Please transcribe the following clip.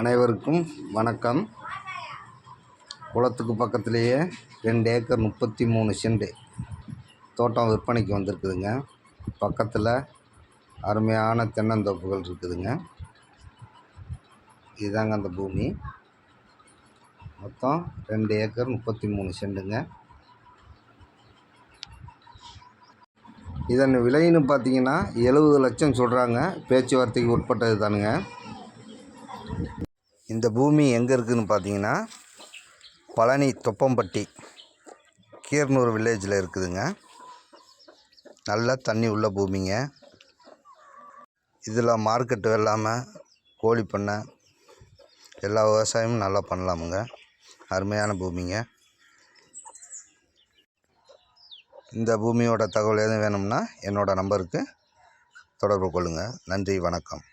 அனைவருக்கும் வணக்கம். குளத்துக்கு பக்கத்துலேயே ரெண்டு ஏக்கர் முப்பத்தி மூணு செண்டு தோட்டம் விற்பனைக்கு வந்திருக்குதுங்க. பக்கத்தில் அருமையான தென்னந்தோப்புகள் இருக்குதுங்க. இதுதாங்க அந்த பூமி. மொத்தம் ரெண்டு ஏக்கர் முப்பத்தி மூணு செண்டுங்க. இதன் விலைன்னு பார்த்தீங்கன்னா எழுபது லட்சம் சொல்கிறாங்க பேச்சுவார்த்தைக்கு உட்பட்டது தானுங்க. இந்த பூமி எங்கே இருக்குதுன்னு பார்த்தீங்கன்னா பழனி தொப்பம்பட்டி. கீரனூர் வில்லேஜில் இருக்குதுங்க. நல்ல தண்ணி உள்ள பூமிங்க. இதில் மார்க்கெட்டு இல்லாமல் கோழி பண்ணை எல்லா விவசாயமும் நல்லா பண்ணலாமுங்க. அருமையான பூமிங்க. இந்த பூமியோட தகவல் எதுவும் வேணும்னா என்னோடய நம்பருக்கு தொடர்பு கொள்ளுங்கள் நன்றி வணக்கம்.